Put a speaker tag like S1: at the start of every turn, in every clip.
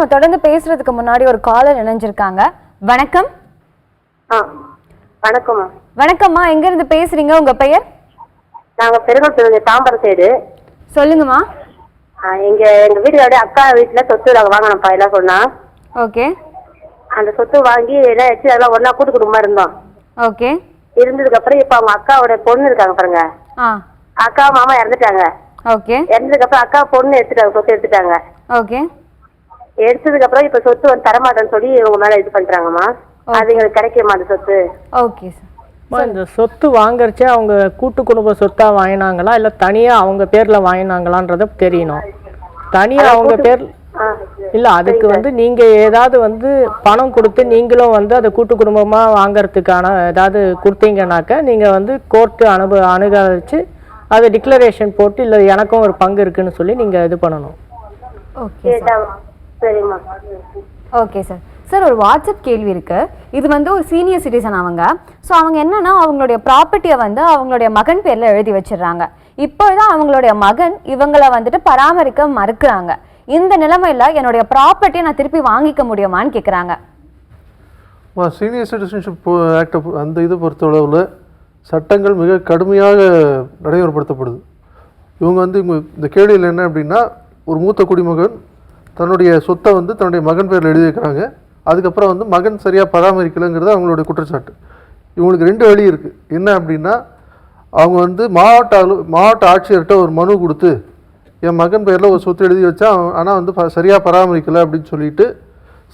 S1: நம்ம தொடர்ந்து பேசுறதுக்கு முன்னாடி ஒரு காலர் இணைஞ்சிருக்காங்க. வணக்கம்.
S2: ஆ வணக்கம்மா.
S1: வணக்கம்மா எங்க இருந்து பேசுறீங்க? உங்க பெயர்?
S2: நாங்கள் பெருங்கல் தாம்பரம் சைடு
S1: சொல்லுங்கம்மா.
S2: எங்க எங்க வீட்டுக்காரோட அக்கா வீட்டுல சொத்து நாங்கள் வாங்கினோம்ப்பா எல்லாம் சொன்னா.
S1: ஓகே.
S2: அந்த சொத்து வாங்கி எல்லாம் வச்சு அதெல்லாம் ஒண்ணா கூட்டு குடும்பமா இருந்தோம்.
S1: ஓகே.
S2: இருந்ததுக்கு அப்புறம் இப்போ அவங்க அக்காவோட பொண்ணு இருக்காங்க பாருங்க.
S1: ஆ.
S2: அக்கா மாமா இறந்துட்டாங்க.
S1: ஓகே.
S2: இறந்ததுக்கு அப்புறம் அக்கா பொண்ணு எடுத்துட்டாங்க சொத்து எடுத்துட்டாங்க.
S1: ஓகே.
S2: எடுத்ததுக்கு அப்புறம் இப்ப சொத்து வந்து தரமாட்டேன்னு சொல்லி இவங்க மேல இது பண்றாங்கம்மா. அது எங்களுக்கு கிடைக்குமா அந்த சொத்து?
S1: ஓகே சார்
S3: அம்மா, இந்த சொத்து வாங்குறச்சே அவங்க கூட்டு குடும்ப சொத்தா வாங்கினாங்களா? இல்ல தனியா அவங்க பேர்ல வாங்கினாங்களான்றத தெரியணும். தனியா அவங்க பேர்
S2: ஆ
S3: இல்ல அதுக்கு வந்து நீங்க ஏதாவது வந்து பணம் கொடுத்து நீங்களும் வந்து அதை கூட்டு குடும்பமா வாங்குறதுக்கான ஏதாவது கொடுத்தீங்கன்னாக்க நீங்க வந்து கோர்ட்டு அனுப அணுக வச்சு அதை டிக்ளரேஷன் போட்டு இல்ல எனக்கும் ஒரு பங்கு இருக்குன்னு சொல்லி நீங்க இது பண்ணணும்.
S1: ஓகே
S2: கேட்டா சரிம்மா.
S1: ஓகே சார் சார் ஒரு வாட்ஸ்அப் கேள்வி இருக்கு. இது வந்து ஒரு சீனியர் சிட்டிசன் அவங்க. ஸோ அவங்க என்னன்னா அவங்களுடைய ப்ராப்பர்ட்டியை வந்து அவங்களுடைய மகன் பேர்ல எழுதி வச்சிடுறாங்க. இப்பொழுதும் அவங்களுடைய மகன் இவங்கள வந்துட்டு பராமரிக்க மறுக்கிறாங்க. இந்த நிலைமையில என்னுடைய ப்ராப்பர்ட்டியை நான் திருப்பி வாங்கிக்க முடியுமான்னு கேக்குறாங்க.
S4: சீனியர் சிட்டிசன்ஷிப் ஆக்டை அந்த இதை பொறுத்தளவில் சட்டங்கள் மிக கடுமையாக நடைமுறைப்படுத்தப்படுது. இவங்க வந்து இவங்க இந்த கேள்வியில் என்ன அப்படின்னா ஒரு மூத்த குடிமகன் தன்னுடைய சொத்தை வந்து தன்னுடைய மகன் பேரில் எழுதி வைக்கிறாங்க அதுக்கப்புறம் வந்து மகன் சரியாக பராமரிக்கலைங்கிறது அவங்களுடைய குற்றச்சாட்டு. இவங்களுக்கு ரெண்டு வழி இருக்குது என்ன அப்படின்னா அவங்க வந்து மாவட்ட அலு மாவட்ட ஆட்சியர்கிட்ட ஒரு மனு கொடுத்து என் மகன் பேரில் ஒரு சொத்து எழுதி வச்சா ஆனால் வந்து ப சரியாக பராமரிக்கலை அப்படின்னு சொல்லிட்டு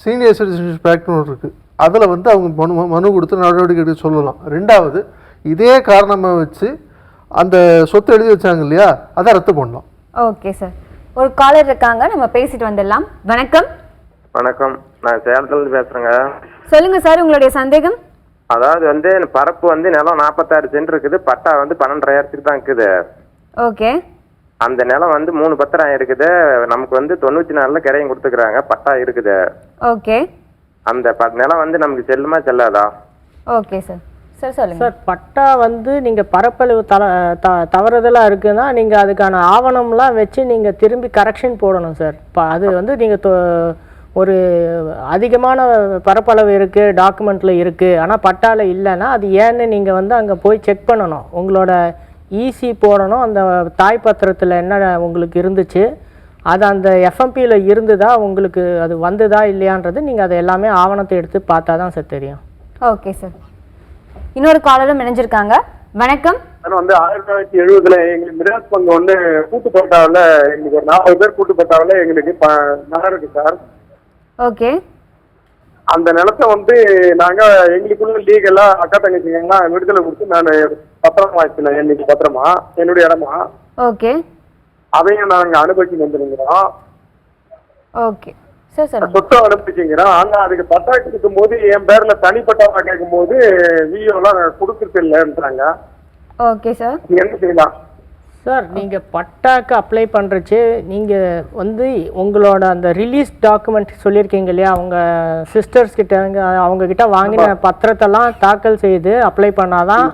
S4: சீனியர் சிட்டிசன்ஷிப் ஆக்ட்னு ஒன்று இருக்குது அதில் வந்து அவங்க மனு மனு கொடுத்து நடவடிக்கை எடுக்க சொல்லலாம். ரெண்டாவது இதே காரணமாக வச்சு அந்த சொத்து எழுதி வச்சாங்க இல்லையா அதை ரத்து பண்ணலாம்.
S1: Okay sir. ஒரு காலர் இருக்காங்க. நம்ம பேசிட்டு வந்துடலாம். வணக்கம்.
S5: வணக்கம். நான் சேலத்துலேருந்து பேசுகிறேங்க
S1: சொல்லுங்க சார் உங்களுடைய சந்தேகம்?
S5: அதாவது வந்து பரப்பு வந்து நிலம் நாற்பத்தாறு சென்ட் இருக்குது. பட்டா வந்து பன்னெண்டாயிரத்துக்கு தான் இருக்குது.
S1: ஓகே.
S5: அந்த நிலம் வந்து மூணு பத்திரம் இருக்குது. நமக்கு வந்து தொண்ணூற்றி நாலில் கிரையம் கொடுத்துக்கிறாங்க. பட்டா இருக்குது.
S1: ஓகே.
S5: அந்த ப நிலம் வந்து நமக்கு செல்லுமா செல்லாதா?
S1: Okay sir. சார் சொல்லுங்க.
S3: சார் பட்டா வந்து நீங்கள் பரப்பளவு தல த தவறுதலாக இருக்குன்னா நீங்கள் அதுக்கான ஆவணம்லாம் வச்சு நீங்கள் திரும்பி கரெக்ஷன் போடணும் சார். இப்போ அது வந்து நீங்கள் ஒரு அதிகமான பரப்பளவு இருக்குது டாக்குமெண்ட்டில் இருக்குது ஆனால் பட்டாவில் இல்லைன்னா அது ஏன்னு நீங்கள் வந்து அங்கே போய் செக் பண்ணணும். உங்களோட ஈசி போடணும். அந்த தாய் பத்திரத்தில் என்ன உங்களுக்கு இருந்துச்சு அது அந்த எஃப்எம்பியில் இருந்ததா உங்களுக்கு அது வந்ததா இல்லையான்றது நீங்கள் அதை எல்லாமே ஆவணத்தை எடுத்து பார்த்தா தான் சார் தெரியும்.
S1: Okay sir. இன்னொரு காலரும் இணைஞ்சிருக்காங்க. வணக்கம்.
S6: வந்து ஆயிரத்தி தொள்ளாயிரத்தி எழுபதுல எங்களுக்கு மிராஸ் பங்கு வந்து கூட்டு பட்டாவில் எங்களுக்கு ஒரு நாற்பது பேர் கூட்டு பட்டாவில் எங்களுக்கு நிலம் இருக்கு சார்.
S1: ஓகே.
S6: அந்த நிலத்தை வந்து நாங்க எங்களுக்குள்ள லீகலா அக்கா தங்கச்சிங்கெல்லாம் விடுதலை கொடுத்து நான் பத்திரம் வாங்கினேன் இன்னைக்கு பத்திரமா என்னுடைய இடமா.
S1: ஓகே.
S6: அதையும் நாங்க அனுபவிச்சு வந்துருக்கிறோம்.
S1: ஓகே.
S6: சொத்தை அனுப்பிச்சுங்கிறோம் ஆனா அதுக்கு பட்டா கொடுக்கும் போது என் பேர்ல தனிப்பட்டா கேட்கும் போது விஓலாம் கொடுக்கறது இல்லைன்றாங்க
S1: ஓகே சார்
S6: என்ன செய்யலாம்?
S3: சார் நீங்கள் பட்டாக்கு அப்ளை பண்ணுறச்சு நீங்கள் வந்து உங்களோட அந்த ரிலீஸ் டாக்குமெண்ட் சொல்லியிருக்கீங்க இல்லையா? அவங்க சிஸ்டர்ஸ் கிட்ட அங்க- அவங்க கிட்ட வாங்கின பத்திரத்தெல்லாம் தாக்கல் செய்து அப்ளை பண்ணாதான்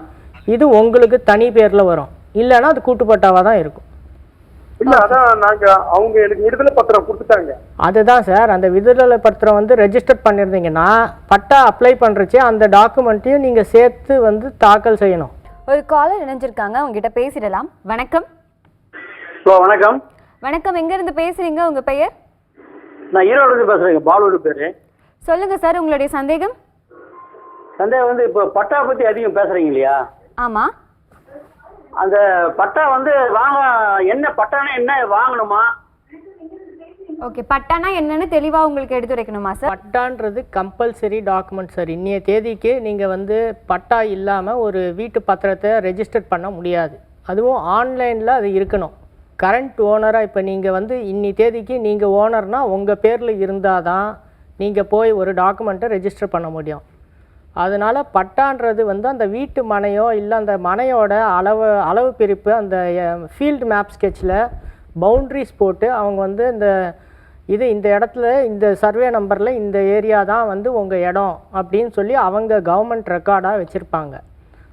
S3: இது உங்களுக்கு தனி பேரில் வரும். இல்லைன்னா அது கூட்டுப்பட்டாவாக தான் இருக்கும்.
S6: இல்ல அதான் நாங்க அவங்க எனக்கு விடுதலை பத்திரம் கொடுத்துட்டாங்க.
S3: அதுதான் சார் அந்த விடுதலை பத்திரம் வந்து ரெஜிஸ்டர் பண்ணியிருந்தீங்கன்னா பட்டா அப்ளை பண்ணுறச்சு அந்த டாக்குமெண்ட்டையும் நீங்கள் சேர்த்து வந்து தாக்கல் செய்யணும்.
S1: ஒரு காலர் இணைஞ்சிருக்காங்க அவங்க கிட்ட பேசிடலாம். வணக்கம்.
S7: ஹலோ வணக்கம்.
S1: வணக்கம் எங்க இருந்து பேசுறீங்க உங்க பெயர்?
S7: நான் ஈரோடு பேசுறேங்க பாலோடு பேரு.
S1: சொல்லுங்க சார் உங்களுடைய சந்தேகம்?
S7: சந்தேகம் வந்து இப்போ பட்டா பத்தி அதிகம் பேசுறீங்க இல்லையா?
S1: ஆமா.
S7: அந்த பட்டா வந்து வாங்க என்ன பட்டானா என்ன வாங்கணுமா?
S1: ஓகே பட்டானா என்னன்னு தெளிவா உங்களுக்கு எடுத்துரைக்கணுமா சார்
S3: பட்டான்றது கம்பல்சரி டாக்குமெண்ட் சார் இன்னைய தேதிக்கு நீங்கள் வந்து பட்டா இல்லாமல் ஒரு வீட்டு பத்திரத்தை ரெஜிஸ்டர் பண்ண முடியாது. அதுவும் ஆன்லைனில் அது இருக்கணும். கரண்ட் ஓனராக இப்போ நீங்கள் வந்து இன்னி தேதிக்கு நீங்கள் ஓனர்னால் உங்கள் பேரில் இருந்தால் தான் நீங்கள் போய் ஒரு டாக்குமெண்ட்டை ரெஜிஸ்டர் பண்ண முடியும். அதனால் பட்டான்றது வந்து அந்த வீட்டு மனையோ இல்லை அந்த மனையோட அளவு அளவு பிரிப்பு அந்த ஃபீல்டு மேப் ஸ்கெட்சில் பவுண்ட்ரிஸ் போட்டு அவங்க வந்து இந்த இது இந்த இடத்துல இந்த சர்வே நம்பரில் இந்த ஏரியா தான் வந்து உங்கள் இடம் அப்படின்னு சொல்லி அவங்க கவர்மெண்ட் ரெக்கார்டாக வச்சுருப்பாங்க.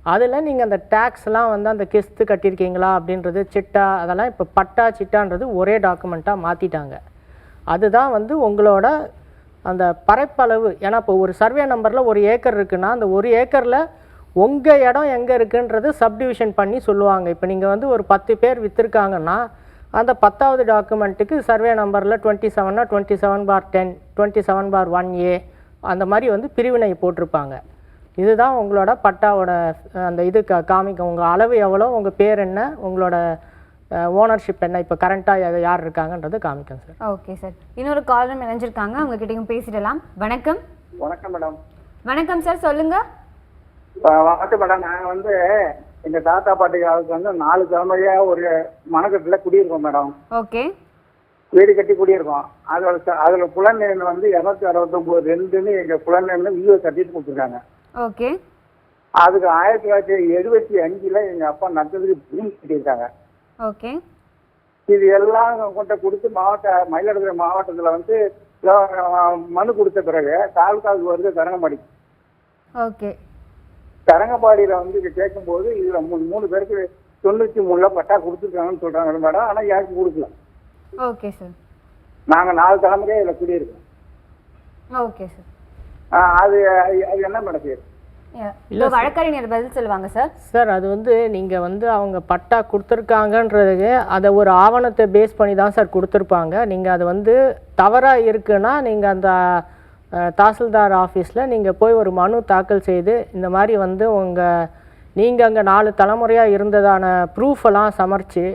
S3: அதில் நீங்கள் அந்த டேக்ஸ்லாம் வந்து அந்த கிஸ்து கட்டியிருக்கீங்களா அப்படின்றது சிட்டா அதெல்லாம் இப்போ பட்டா சிட்டான்றது ஒரே டாக்குமெண்ட்டாக மாற்றிட்டாங்க அதுதான் வந்து உங்களோட அந்த பரப்பளவு ஏன்னா இப்போ ஒரு சர்வே நம்பரில் ஒரு ஏக்கர் இருக்குன்னா அந்த ஒரு ஏக்கரில் உங்கள் இடம் எங்கே இருக்குன்றது சப்டிவிஷன் பண்ணி சொல்லுவாங்க. இப்போ நீங்கள் வந்து ஒரு பத்து பேர் விற்றுருக்காங்கன்னா அந்த பத்தாவது டாக்குமெண்ட்டுக்கு சர்வே நம்பரில் twenty செவன்னா twenty seven four ten twenty seven four one A அந்த மாதிரி வந்து பிரிவினை போட்டிருப்பாங்க. இதுதான் உங்களோட பட்டாவோட அந்த இது காமிக்கும். உங்கள் அளவு எவ்வளோ உங்கள் பேர் என்ன உங்களோட ஓனர்ஷிப் என்ன இப்போ கரண்ட்டாக யார் இருக்காங்கன்றது காமிக்கும் சார்
S1: ஓகே சார் இன்னொரு காலர் இணைஞ்சிருக்காங்க. அவங்க கிட்டயும் பேசிடலாம். வணக்கம்.
S7: வணக்கம் மேடம்
S1: வணக்கம் சார் சொல்லுங்க.
S7: வணக்கம் மேடம் நாங்கள் வந்து எங்கள் தாத்தா பாட்டி காலத்துக்கு வந்து நாலு தலைமுறையா ஒரு மனக்கட்டில் குடியிருக்கோம் மேடம்
S1: ஓகே
S7: வீடு கட்டி குடியிருக்கோம். அதோட அதோட புலன் வந்து இரநூத்தி அறுபத்தொம்போது ரெண்டுன்னு எங்கள் புலன் வியூவை கட்டிட்டு கொடுத்துருக்காங்க.
S1: ஓகே
S7: அதுக்கு ஆயிரத்தி தொள்ளாயிரத்தி எழுபத்தி அஞ்சில் எங்கள் அப்பா நட்டதுக்கு பூமி கட்டியிருக்காங்க.
S1: ஓகே.
S7: இது எல்லாம் கொண்ட கொடுத்து மாவட்ட மயிலாடுதுறை மாவட்டத்தில் வந்து மனு கொடுத்த பிறகு தாலுகாவுக்கு வருது தரங்கம்பாடி.
S1: ஓகே.
S7: தரங்கம்பாடியில் வந்து கேட்கும்போது இதில் மூணு மூணு பேருக்கு தொண்ணூற்றி மூணில் பட்டா கொடுத்துருக்காங்கன்னு சொல்கிறாங்க மேடம். ஆனால் எனக்கு கொடுக்கல.
S1: Okay sir.
S7: நாங்கள் நாலு தலைமுறையாக இதில் குடியிருக்கோம்.
S1: Okay sir.
S7: அது அது என்ன மேடம் பேர்?
S1: இப்போ வழக்கறிஞர் பதில் சொல்லுவாங்க சார்
S3: சார் அது வந்து நீங்கள் வந்து அவங்க பட்டா கொடுத்துருக்காங்கன்றதுக்கு அதை ஒரு ஆவணத்தை பேஸ் பண்ணி தான் சார் கொடுத்துருப்பாங்க. நீங்கள் அது வந்து தவறாக இருக்குன்னா நீங்கள் அந்த தாசில்தார் ஆஃபீஸில் நீங்கள் போய் ஒரு மனு தாக்கல் செய்து இந்த மாதிரி வந்து உங்கள் நீங்கள் அங்கே நாலு தலைமுறையாக இருந்ததான ப்ரூஃப் எல்லாம் சமர்ச்சு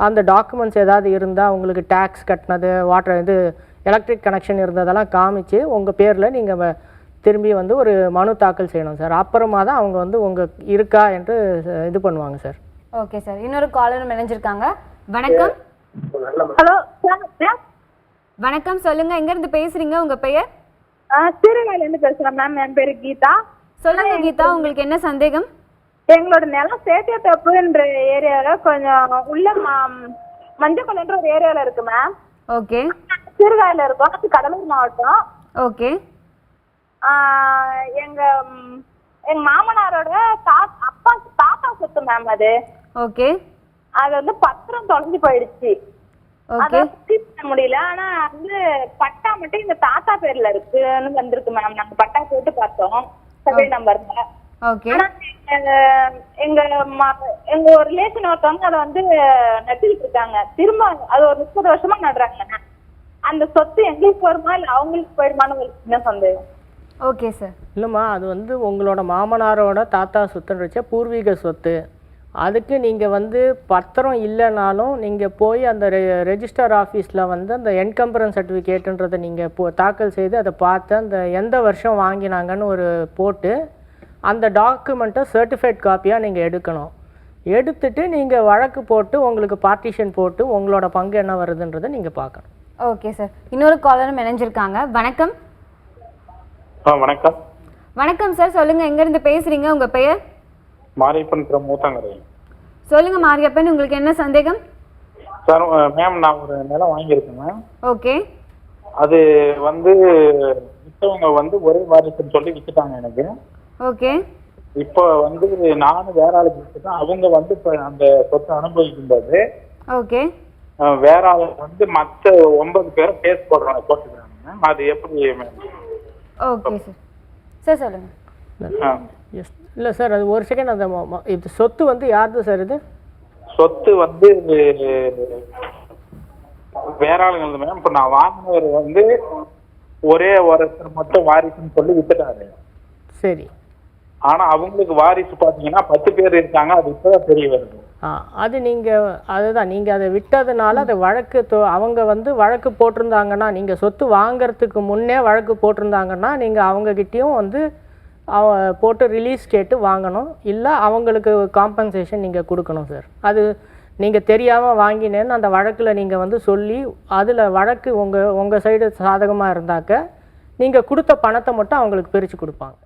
S3: அந்த டாக்குமெண்ட்ஸ் ஏதாவது இருந்தால் உங்களுக்கு டேக்ஸ் கட்டினது வாட்டர் இது எலக்ட்ரிக் கனெக்ஷன் இருந்ததெல்லாம் காமிச்சு உங்கள் பேரில் நீங்கள் திரும்பி வந்து ஒரு மனு தாக்கல் செய்யணும் சார். அப்புறமா தான் அவங்க வந்து உங்கள் இருக்கா என்று இது பண்ணுவாங்க சார்.
S1: Okay sir. இன்னொரு காலரும் இணைஞ்சிருக்காங்க. வணக்கம்.
S8: ஹலோ சார் சார்
S1: வணக்கம் சொல்லுங்க. எங்க இருந்து பேசுறீங்க? உங்க பெயர்?
S8: திருநெல்வேலியிலேருந்து பேசுகிறேன் மேம் என் பேர் கீதா.
S1: சொல்லுங்க கீதா. உங்களுக்கு என்ன சந்தேகம்?
S8: எங்களோட நிலம் சேத்தியத்தோப்புன்ற ஏரியாவில் கொஞ்சம் உள்ள ம- மஞ்சக்குளன்ற ஒரு ஏரியாவில் இருக்கு மேம்
S1: ஓகே.
S8: சீர்காழியில் இருக்கோம். கடலூர் மாவட்டம்.
S1: ஓகே.
S8: எங்க எங்க மாமனாரோட அப்பா தாத்தா சொத்து மேம் அது.
S1: ஓகே.
S8: அது வந்து பத்திரம் தொலைஞ்சு போயிடுச்சு. பண்ண முடியல. ஆனா வந்து பட்டா மட்டும் எங்க தாத்தா பேர்ல இருக்குன்னு வந்திருக்கு மேம் நாங்க பட்டா போட்டு பார்த்தோம். சர்வே நம்பர்ல எங்க எங்க ஒரு ரிலேஷன் ஒருத்தவங்க அதை வந்து நட்டுக்கிட்டு இருக்காங்க. திரும்ப அது ஒரு முப்பது வருஷமா நடுறாங்க அந்த சொத்து எங்களுக்கு வருமா இல்ல அவங்களுக்கு போயிடுமான்னு உங்களுக்கு என்ன சந்தேகம்.
S1: Okay sir.
S3: இல்லைம்மா அது வந்து உங்களோட மாமனாரோட தாத்தா சொத்துன்னு வச்ச பூர்வீக சொத்து. அதுக்கு நீங்கள் வந்து பத்திரம் இல்லைனாலும் நீங்கள் போய் அந்த ரெ ரெஜிஸ்டர் ஆஃபீஸில் வந்து அந்த என்கம்பரன்ஸ் சர்டிஃபிகேட்டுன்றதை நீங்கள் போ தாக்கல் செய்து அதை பார்த்து அந்த எந்த வருஷம் வாங்கினாங்கன்னு ஒரு போட்டு அந்த டாக்குமெண்ட்டை சர்டிஃபைட் காப்பியாக நீங்கள் எடுக்கணும். எடுத்துட்டு நீங்கள் வழக்கு போட்டு உங்களுக்கு பார்ட்டிஷன் போட்டு உங்களோட பங்கு என்ன வருதுன்றதை நீங்கள் பார்க்கணும்.
S1: Okay sir. இன்னொரு காலரும் இணைஞ்சிருக்காங்க. வணக்கம்.
S9: ஆ வணக்கம்.
S1: வணக்கம் சார் சொல்லுங்க எங்க இருந்து பேசுறீங்க உங்க பெயர்?
S9: மாரியப்பன் மூத்தாங்கரை
S1: சொல்லுங்க மாரியப்பன் உங்களுக்கு என்ன சந்தேகம்?
S9: சார் மேம் நான் ஒரு நிலம் வாங்கியிருக்கேன் மேம்
S1: ஓகே.
S9: அது வந்து விற்றவங்க வந்து ஒரே வாரிசுன்னு சொல்லி வித்துட்டாங்க எனக்கு.
S1: ஓகே.
S9: இப்போ வந்து நானும் வேற ஆளுக்கு வித்துட்டேன். அவங்க வந்து இப்போ அந்த சொத்தை அனுபவிக்கும்போது
S1: ஓகே.
S9: அஹ், வேற ஆள் வந்து மற்ற ஒன்பது பேரை கேஸ் போடுறாங்க போட்டுக்கிறாங்க மேம் அது எப்படி மேம்
S1: ஓகே சார். சார் சொல்லுங்க.
S9: ஆ.
S3: எஸ் இல்லை சார் அது ஒரு செகண்ட் அந்த இது சொத்து வந்து யாருது சார் இது?
S9: சொத்து வந்து வேற ஆளுங்க மேம் இப்போ நான் வாங்கினவர் வந்து ஒரே ஒருத்தர் மட்டும் வாரிசுன்னு சொல்லி வித்துட்டாரு.
S3: சரி.
S9: ஆனா அவங்களுக்கு வாரிசு பாத்தீங்கன்னா பத்து பேர் இருக்காங்க அது இப்பதான் தெரிய வருது.
S3: அது நீங்கள் அதுதான் நீங்கள் அதை விட்டதுனால அதை வழக்கு தொ- அவங்க வந்து வழக்கு போட்டிருந்தாங்கன்னா நீங்கள் சொத்து வாங்குறதுக்கு முன்னே வழக்கு போட்டிருந்தாங்கன்னா நீங்கள் அவங்கக்கிட்டேயும் வந்து அவ போட்டு ரிலீஸ் கேட்டு வாங்கணும். இல்லை அவங்களுக்கு காம்பன்சேஷன் நீங்கள் கொடுக்கணும் சார் அது நீங்கள் தெரியாமல் வாங்கினேன்னு அந்த வழக்கில் நீங்கள் வந்து சொல்லி அதில் வழக்கு உங்கள் உங்கள் சைடு சாதகமாக இருந்தாக்க நீங்கள் கொடுத்த பணத்தை மட்டும் அவங்களுக்கு பிரித்து கொடுப்பாங்க.